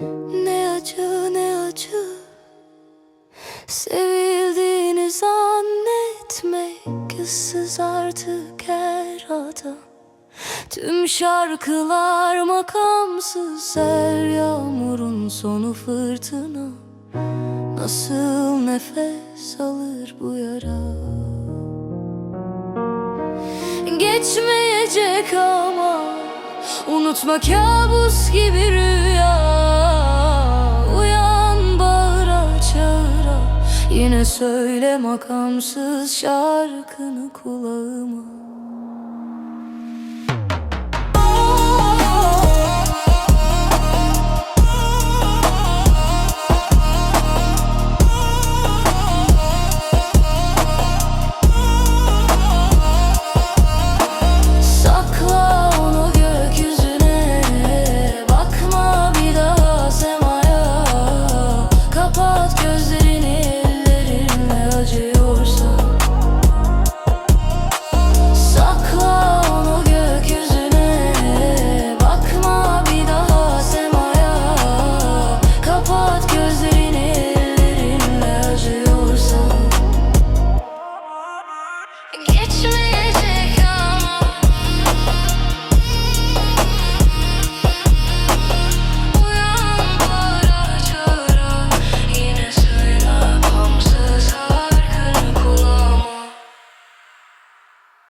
Ne acı ne acı. Sevildiğini zannetmek ıssız artık her adam Tüm şarkılar makamsız Her yağmurun sonu fırtına. Nasıl nefes alır bu yara? Geçmeyecek ama Unutma kabus gibi rüya Yine söyle makamsız şarkını kulağıma